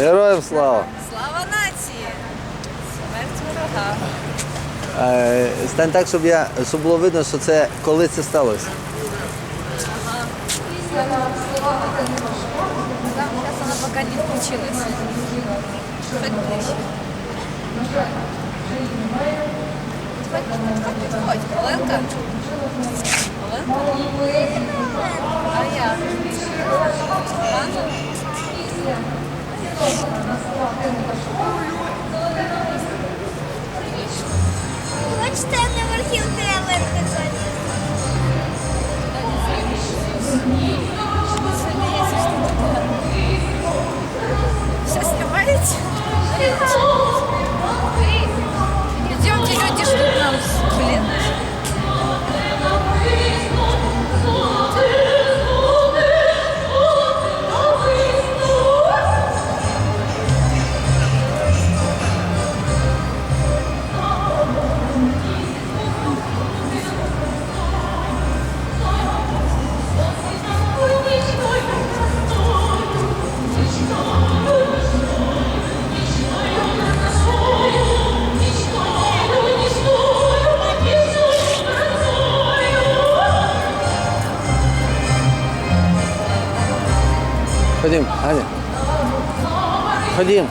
Героям слава! Слава нації! Смерть ворога! Е, Стань так, щоб я щоб було видно, що це коли це сталося. Да, сейчас она пока не включилась. Хоть ближче. Подходь, подходь, подходь. Оленка? Оленка? А я? Ладно. Хочете на верхівки залізти? Все снимаете? Ходім, Аня. Ходім.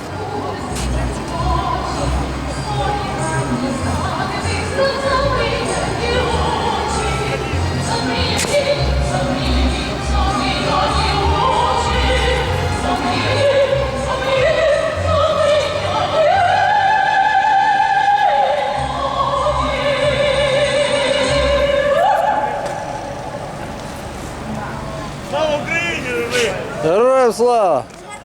Слава Україні! Героям слава!